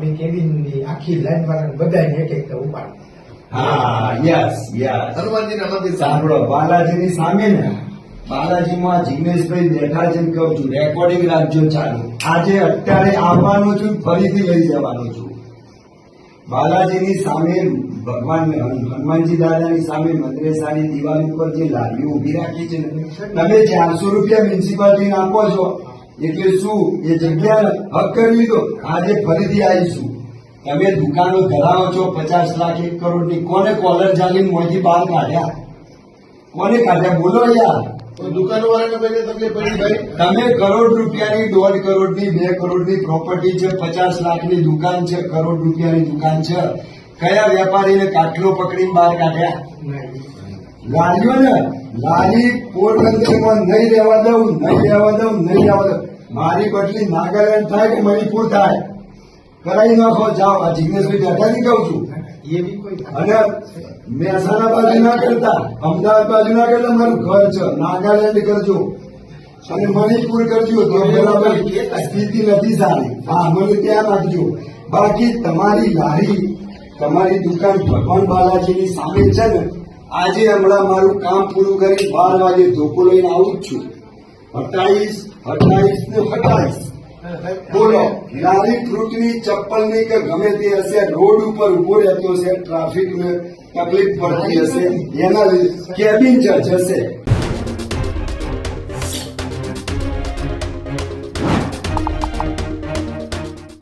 આપણી કેબિનની આખી લાઈન વાળા બધાને એક એક ઉપાડ હા યસ યસ હનુમાનજીના મંદિર સાંભળો બાલાજીની સામે ને બાલાજીમાં જિગ્નેશભાઈ બેઠા છે ને કહું છું રેકોર્ડિંગ રાખજો ચાલુ આજે અત્યારે આવવાનો છું ફરીથી લઈ જવાનો છું. બાલાજીની સામે ભગવાન હનુમાનજી દાદાની સામે મદ્રેસાની દિવાલ ઉપર જે લારીઓ ઊભી રાખી છે ને તમે ચારસો રૂપિયા મ્યુનિસિપાલિટી આપો છો. એટલે શું? એ જગ્યા હક કરી લીધો આજે ફરીથી આવીશું. તમે દુકાનો ધરાવો છો પચાસ લાખ એક કરોડની કોને કોલર ચાલીને મોજી બહાર કાઢ્યા? કોને કાઢ્યા? બોલો યાર. તમે કરોડ રૂપિયાની દોઢ કરોડની બે કરોડની પ્રોપર્ટી છે પચાસ લાખની દુકાન છે કરોડ રૂપિયાની દુકાન છે. કયા વેપારીને કાટલો પકડીને બહાર કાઢ્યા? લારીઓ ને લારી પોરબંદરમાં નહીં રહેવા દઉં નહીં રહેવા દઉં નહીં રહેવા દઉં. મારી બદલી નાગાલેન્ડ થાય કે મણિપુર થાય? કરાવી નાખો જાઓ. આ જિગ્નેશભાઈ બેઠાથી કહું છું. અને મહેસાણા બાજુ ના કરતા અમદાવાદ બાજુ ના કરતા મારું ઘર છે. નાગાલેન્ડ કરજો. અને મણિપુર કરજો. તો બરાબર સ્થિતિ નથી સારી. હા મને ત્યાં રાખજો. બાકી તમારી લારી તમારી દુકાન ભગવાન બાલાજીની સામે છે ને આજે હમણાં મારું કામ પૂરું કરી બાર વાગે ધોકો લઈને આવું જ છું. હટાઈશ હટાઈશ ને હટાઈશ બોલો નાની ફ્રૂટની ચપ્પલની કે ગમે તે હશે, રોડ ઉપર ઊભો રહેતો હશે ટ્રાફિક તકલીફ પડતી હશે, એના લીધે કેબિન ચર્ચ હશે.